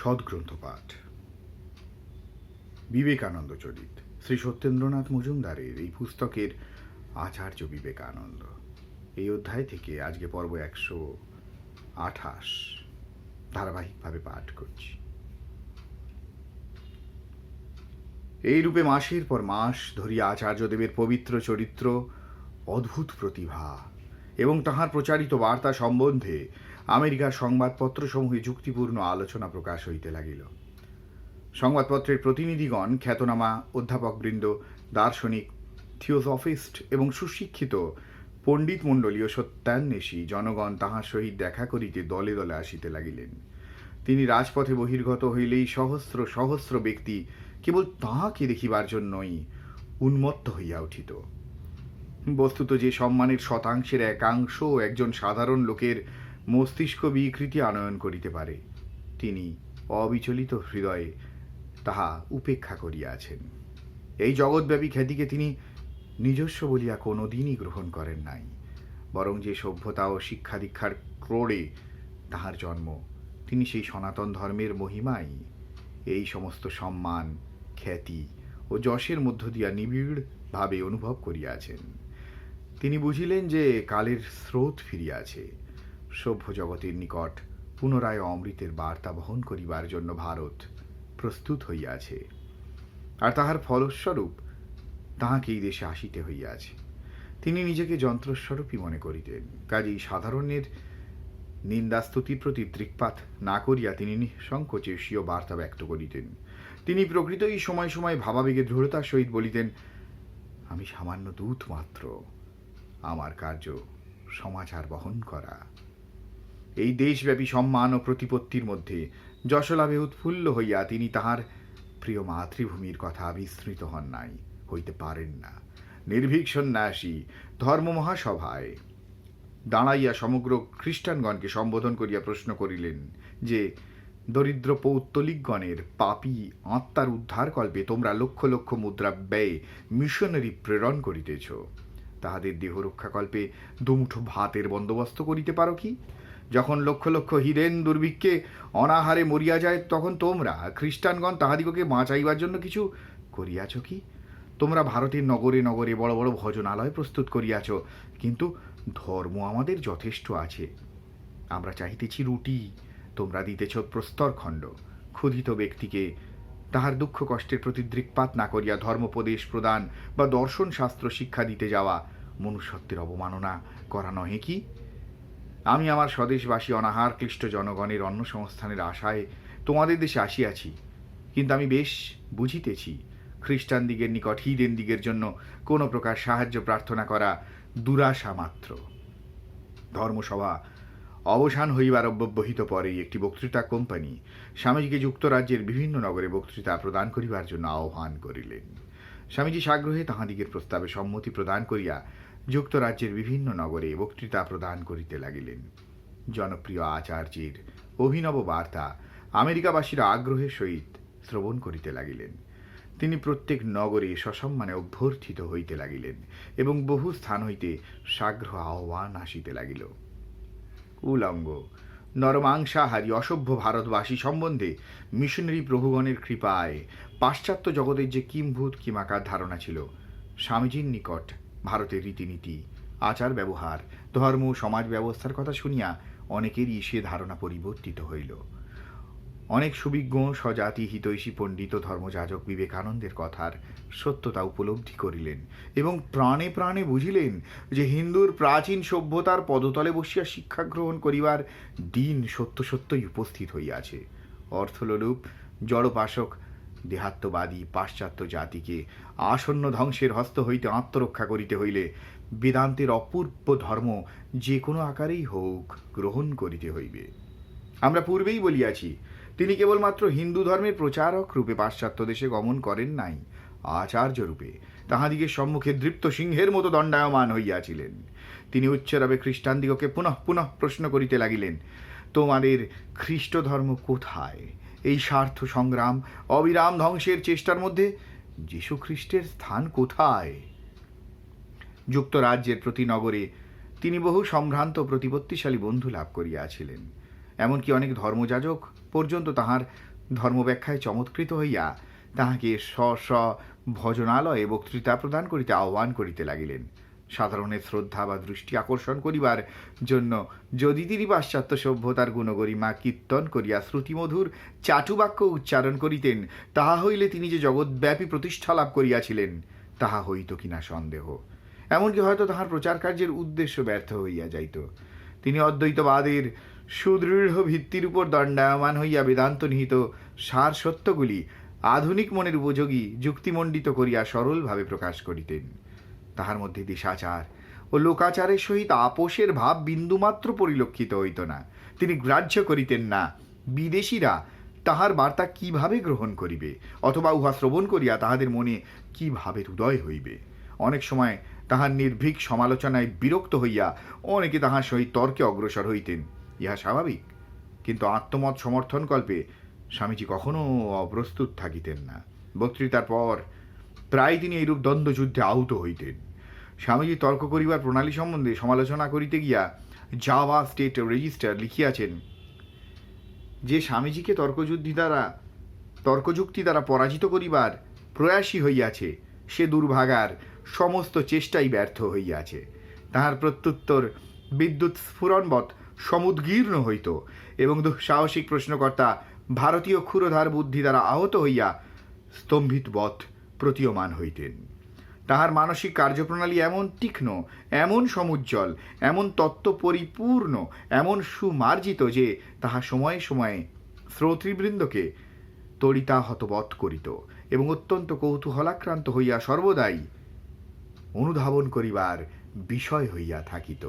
সদ্গ্রন্থ পাঠ বিবেকানন্দ চরিত। শ্রী সত্যেন্দ্রনাথ মজুমদারের এই পুস্তকের আচার্য বিবেকানন্দ। এই অধ্যায় থেকে আজকে পর্ব একশো আঠাশ ধারাবাহিকভাবে পাঠ করছি। এই রূপে মাসের পর মাস ধরিয়া আচার্যদেবের পবিত্র চরিত্র অদ্ভুত প্রতিভা এবং তাহার প্রচারিত বার্তা সম্বন্ধে আমেরিকার সংবাদপত্রসমূহে যুক্তিপূর্ণ আলোচনা প্রকাশ হইতে লাগিল। সংবাদপত্রের প্রতিনিধিগণ, খ্যাতনামা অধ্যাপকবৃন্দ, দার্শনিক, থিওসফিস্ট এবং সুশিক্ষিত পণ্ডিত মণ্ডলীয় সত্যান্বেষী জনগণ তাহার সহিত দেখা করিতে দলে দলে আসিতে লাগিলেন। তিনি রাজপথে বহির্গত হইলেই সহস্র সহস্র ব্যক্তি কেবল তাহাকে দেখিবার জন্যই উন্মত্ত হইয়া উঠিত। বস্তুত যে সম্মানের শতাংশের একাংশ একজন সাধারণ লোকের মস্তিষ্ক বিকৃতি আনয়ন করিতে পারে, তিনি অবিচলিত হৃদয়ে তাহা উপেক্ষা করিয়াছেন। এই জগৎব্যাপী খ্যাতিকে তিনি নিজস্ব বলিয়া কোনোদিনই গ্রহণ করেন নাই, বরং যে সভ্যতা ও শিক্ষা দীক্ষার ক্রোড়ে তাহার জন্ম, তিনি সেই সনাতন ধর্মের মহিমাই। এই সমস্ত সম্মান, খ্যাতি ও যশের মধ্য দিয়া নিবিড়ভাবে অনুভব করিয়াছেন। তিনি বুঝিলেন যে কালের স্রোত ফিরিয়াছে সভ্য জগতের নিকট পুনরায় অমৃতের বার্তা বহন করিবার জন্য ভারত প্রস্তুত হইয়াছে। আর তাহার ফলস্বরূপ তাহাকে এই দেশে আসিতে হইয়াছে। তিনি নিজেকে যন্ত্রস্বরূপই মনে করিতেন। কাজেই সাধারণের নিন্দাস্তুতির প্রতি দৃকপাত না করিয়া তিনি নিঃসংকোচে স্বীয় বার্তা ব্যক্ত করিতেন। তিনি প্রকৃতই সময় সময় ভাবাবেগে দৃঢ়তার সহিত বলিতেন, আমি সামান্য দূত মাত্র। আমার কার্য সমাচার বহন করা। এই দেশব্যাপী সম্মান ও প্রতিপত্তির মধ্যে যশলাভে উৎফুল্ল হইয়া তিনি তাহার প্রিয় মাতৃভূমির কথা বিস্মৃত হন নাই, হইতে পারেন না। নির্ভীক সন্ন্যাসী, ধর্ম মহাসভায় দাঁড়াইয়া সমগ্র খ্রিস্টানগণকে সম্বোধন করিয়া প্রশ্ন করিলেন যে, দরিদ্র পৌত্তলিকগণের পাপী আত্মার উদ্ধার কল্পে তোমরা লক্ষ লক্ষ মুদ্রা ব্যয়ে মিশনারি প্রেরণ করিতেছ। তাহাদের দেহ রক্ষাকল্পে দুমুঠো ভাতের বন্দোবস্ত করিতে পারো কি? যখন লক্ষ লক্ষ হিরেন দুর্ভিক্ষে অনাহারে মরিয়া যায়, তখন তোমরা, খ্রিস্টানগণ, তাহাদিগকে বাঁচাইবার জন্য কিছু করিয়াছ কি? তোমরা ভারতের নগরে নগরে বড় বড় ভজনালয় প্রস্তুত করিয়াছ, কিন্তু ধর্ম আমাদের যথেষ্ট আছে। আমরা চাহিতেছি রুটি, তোমরা দিতেছ প্রস্তরখণ্ড। ক্ষুধিত ব্যক্তিকে তাহার দুঃখ কষ্টের প্রতি দৃকপাত না করিয়া ধর্মোপদেশ প্রদান বা দর্শন শাস্ত্র শিক্ষা দিতে যাওয়া মনুষ্যত্বের অবমাননা করা নহে কি? আমি আমার স্বদেশবাসী অনাহার ক্লিষ্ট জনগণের অন্ন সংস্থানের আশায় তোমাদের দেশে আসিয়াছি, কিন্তু আমি বেশ বুঝিতেছি খ্রিস্টান দিগের নিকট হিদেন দিগের জন্য কোনো প্রকার সাহায্য প্রার্থনা করা দুরাশা মাত্র। ধর্মসভা অবসান হইবার অব্যবহিত পরেই একটি বক্তৃতা কোম্পানি স্বামীজিকে যুক্তরাজ্যের বিভিন্ন নগরে বক্তৃতা প্রদান করিবার জন্য আহ্বান করিলেন। স্বামীজি সাগ্রহে তাহাদিগের প্রস্তাবে সম্মতি প্রদান করিয়া যুক্তরাজ্যের বিভিন্ন নগরে বক্তৃতা প্রদান করিতে লাগিলেন। জনপ্রিয় আচার্যের অভিনব বার্তা আমেরিকাবাসীরা আগ্রহের সহিত শ্রবণ করিতে লাগিলেন। তিনি প্রত্যেক নগরে সসম্মানে অভ্যর্থিত হইতে লাগিলেন এবং বহু স্থান হইতে সাগ্রহ আহ্বান আসিতে লাগিল। উলঙ্গ। নরমাংসাহারী অসভ্য ভারতবাসী সম্বন্ধে মিশনারি প্রভুগণের কৃপায় পাশ্চাত্য জগতের যে কিম্ভূত কিমাকার ধারণা ছিল, স্বামীজির নিকট ভারতের রীতিনীতি, আচার ব্যবহার, ধর্ম, সমাজ ব্যবস্থার কথা শুনিয়া অনেকেরই সে ধারণা পরিবর্তিত হইল। অনেক সুবিজ্ঞ স্বজাতি হিতৈষী পণ্ডিত, ধর্মযাজক বিবেকানন্দের কথার সত্যতা উপলব্ধি করিলেন এবং প্রাণে প্রাণে বুঝিলেন যে হিন্দুর প্রাচীন সভ্যতার পদতলে বসিয়া শিক্ষা গ্রহণ করিবার দিন সত্য সত্যই উপস্থিত হইয়াছে। অর্থলোলুপ, জড়পাশক, দেহাত্মবাদী, পাশ্চাত্য জাতিকে আসন্ন ধ্বংসের হস্ত হইতে আত্মরক্ষা করিতে হইলে বেদান্তের অপূর্ব ধর্ম যে কোনো আকারেই হোক গ্রহণ করিতে হইবে। আমরা পূর্বেই বলিয়াছি তিনি কেবলমাত্র হিন্দু ধর্মের প্রচারক রূপে পাশ্চাত্য দেশে গমন করেন নাই আচার্য রূপে তাহাদিগের সম্মুখে দৃপ্ত সিংহের মতো দণ্ডায়মান হইয়াছিলেন। তিনি উচ্চরবে খ্রিস্টানদিগকে পুনঃ পুনঃ প্রশ্ন করিতে লাগিলেন, তোমাদের খ্রিস্ট ধর্ম কোথায়? এই স্বার্থ সংগ্রাম, অবিরাম ধ্বংসের চেষ্টার মধ্যে যীশু খ্রিস্টের স্থান কোথায়? যুক্তরাজ্যের প্রতি নগরে তিনি বহু সম্ভ্রান্ত প্রতিপত্তিশালী বন্ধু লাভ করিয়াছিলেন। এমনকি অনেক ধর্মযাজক পর্যন্ত তাহার ধর্মব্যাখ্যায় চমৎকৃত হইয়া তাহাকে স্ব স্ব ভজনালয়ে বক্তৃতা প্রদান করিতে আহ্বান করিতে লাগিলেন। সাধারণের শ্রদ্ধা বা দৃষ্টি আকর্ষণ করিবার জন্য যদি তিনি পাশ্চাত্য সভ্যতার গুণগরিমা কীর্তন করিয়া শ্রুতিমধুর চাটুবাক্য উচ্চারণ করিতেন, তাহা হইলে তিনি যে জগৎব্যাপী প্রতিষ্ঠা লাভ করিয়াছিলেন, তাহা হইত কিনা সন্দেহ। এমনকি হয়তো তাহার প্রচার কার্যের উদ্দেশ্য ব্যর্থ হইয়া যাইত। তিনি অদ্বৈতবাদের সুদৃঢ় ভিত্তির উপর দণ্ডায়মান হইয়া বেদান্ত নিহিত সার সত্যগুলি আধুনিক মনের উপযোগী যুক্তিমণ্ডিত করিয়া সরলভাবে প্রকাশ করিতেন। তাহার মধ্যে দেশাচার ও লোকাচারের সহিত আপোষের ভাব বিন্দুমাত্র পরিলক্ষিত হইত না। তিনি গ্রাহ্য করিতেন না, বিদেশিরা তাহার বার্তা কীভাবে গ্রহণ করিবে অথবা উহা শ্রবণ করিয়া তাহাদের মনে কীভাবে হৃদয় হইবে? অনেক সময় তাহার নির্ভীক সমালোচনায় বিরক্ত হইয়া অনেকে তাহার সহিত তর্কে অগ্রসর হইতেন। ইহা স্বাভাবিক। কিন্তু আত্মমত সমর্থনকল্পে স্বামীজি কখনো অপ্রস্তুত থাকিতেন না। বক্তৃতার পর প্রায় তিনি এইরূপ দ্বন্দ্বযুদ্ধে আহত হইতেন। স্বামীজি তর্ক করিবার প্রণালী সম্বন্ধে সমালোচনা করিতে গিয়া জাভা স্টেট রেজিস্টার লিখিয়াছেন যে স্বামীজিকে তর্কযুদ্ধি দ্বারা, তর্কযুক্তি দ্বারা পরাজিত করিবার প্রয়াসী হইয়াছে, সে দুর্ভাগার সমস্ত চেষ্টাই ব্যর্থ হইয়াছে। তাহার প্রত্যুত্তর বিদ্যুৎ স্ফুরণবৎ সমুদ্গীর্ণ হইত এবং দুঃসাহসিক প্রশ্নকর্তা ভারতীয় ক্ষুরধার বুদ্ধি দ্বারা আহত হইয়া স্তম্ভিতবৎ প্রতীয়মান হইতেন। তাহার মানসিক কার্যপ্রণালী এমন তীক্ষ্ণ, এমন সমুজ্জ্বল, এমন তত্ত্ব পরিপূর্ণ এমন সুমার্জিত যে তাহা সময়ে সময়ে শ্রোতৃবৃন্দকে তড়িতাহতবৎ করিত এবং অত্যন্ত কৌতূহলাক্রান্ত হইয়া সর্বদাই অনুধাবন করিবার বিষয় হইয়া থাকিত।